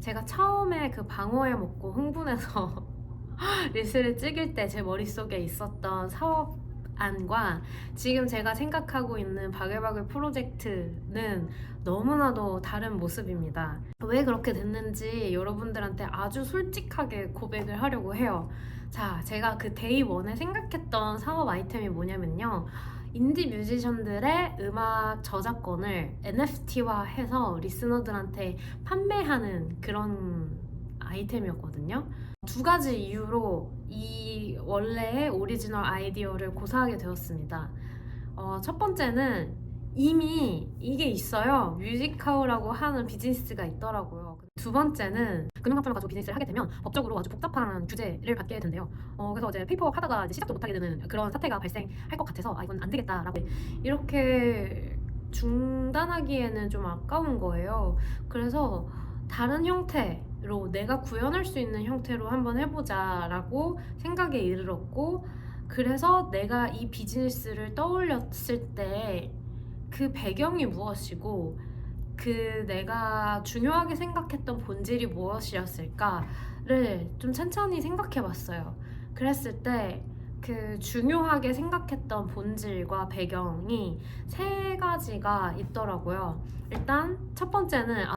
제가 처음에 그 방어에 먹고 흥분해서 리스를 찍을 때 제 머릿속에 있었던 사업 안과 지금 제가 생각하고 있는 바글바글 프로젝트는 너무나도 다른 모습입니다. 왜 그렇게 됐는지 여러분들한테 아주 솔직하게 고백을 하려고 해요. 자, 제가 그 데이 원에 생각했던 사업 아이템이 뭐냐면요. 인디 뮤지션들의 음악 저작권을 NFT화해서 리스너들한테 판매하는 그런 아이템이었거든요. 두 가지 이유로 이 원래의 오리지널 아이디어를 고사하게 되었습니다. 어, 첫 번째는 이미 이게 있어요. 뮤직하우라고 하는 비즈니스가 있더라고요. 두 번째는 금융상품을 가지고 비즈니스를 하게 되면 법적으로 아주 복잡한 규제를 받게 된대요. 어, 그래서 이제 페이퍼 하다가 이제 시작도 못하게 되는 그런 사태가 발생할 것 같아서 아 이건 안 되겠다라고 이렇게 중단하기에는 좀 아까운 거예요. 그래서 다른 형태로 내가 구현할 수 있는 형태로 한번 해보자라고 생각에 이르렀고 그래서 내가 이 비즈니스를 떠올렸을 때 그 배경이 무엇이고 그 내가 중요하게 생각했던 본질이 무엇이었을까를 좀 천천히 생각해 봤어요. 그랬을 때 그 중요하게 생각했던 본질과 배경이 세 가지가 있더라고요. 일단 첫 번째는